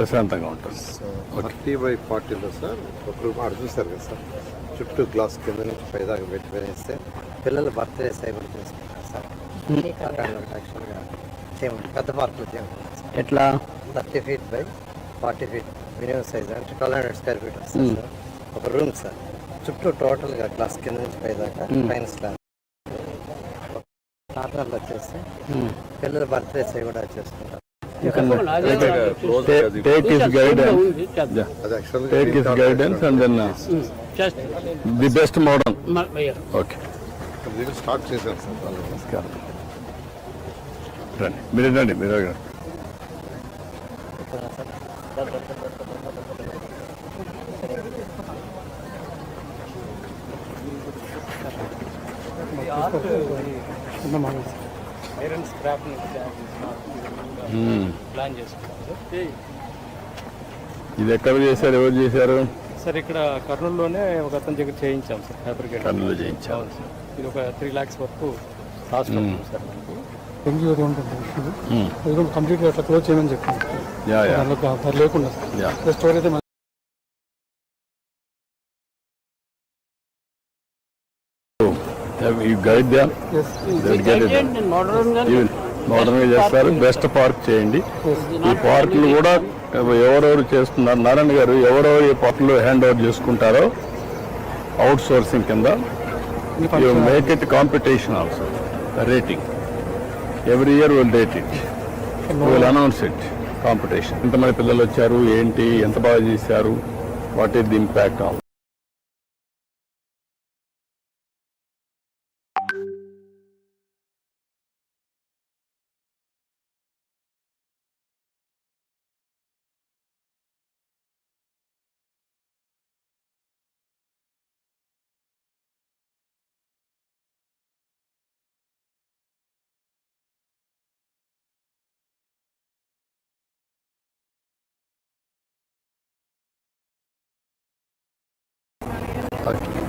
ప్రశాంతంగా ఉంటుంది. So thirty by ఫార్టీలో సార్ ఒక రూమ్ ఆడ చూస్తారు కదా సార్ చుట్టూ గ్లాస్ కింద నుంచి పైదాకా పెట్టి వేస్తే పిల్లల బర్త్డే సేవలు చేసుకుంటారు సార్. యాక్చువల్గా చేయమంటారు పెద్ద పార్కులు చేయమంటారు సార్. ఎట్లా? Thirty feet by forty feet minimum size అంటే ట్వెల్వ్ హండ్రెడ్ స్క్వేర్ ఫీట్ వస్తుంది సార్. ఒక రూమ్ సార్ చుట్టూ టోటల్గా గ్లాస్ కింద నుంచి పైదాకా పైన స్లాబ్ కార్నర్లో వచ్చేస్తే పిల్లల బర్త్డే సేవ్ కూడా చేసుకుంటారు. Take his guidance take his guidance and then the best model okay start చేశాను సార్ వాళ్ళు నమస్కారం రండి. మీరు రండి మీరు రండి. Iron scrap. ప్లాన్ చేసుకున్నాం ఇది ఎక్కడ చేశారు? ఎవరు చేశారు? సార్ ఇక్కడ కర్నూలులోనే ఒక అతని దగ్గర చేయించాం సార్ ఫ్యాబ్రికేట్ కర్నూలు అవును సార్. ఇది ఒక త్రీ ల్యాక్స్ వరకు కాస్ట్ అవుతుంది సార్ మనకు. ఉంటుంది కంప్లీట్గా అట్లా క్లోజ్ చేయమని అది లేకుండా. స్టోర్ అయితే యూ గైడ్ దమ్ మోడర్న్గా చేస్తారు. బెస్ట్ పార్క్ చేయండి. ఈ పార్కులు కూడా ఎవరెవరు చేస్తున్నారు? నారాయణ గారు ఎవరెవరు ఈ పార్కులు హ్యాండ్ ఓవర్ చేసుకుంటారో అవుట్ సోర్సింగ్ కింద you make it competition also rating every year will rate it will announce it competition ఎంతమంది పిల్లలు వచ్చారు ఏంటి ఎంత బాగా చేశారు what is the impact of Okay.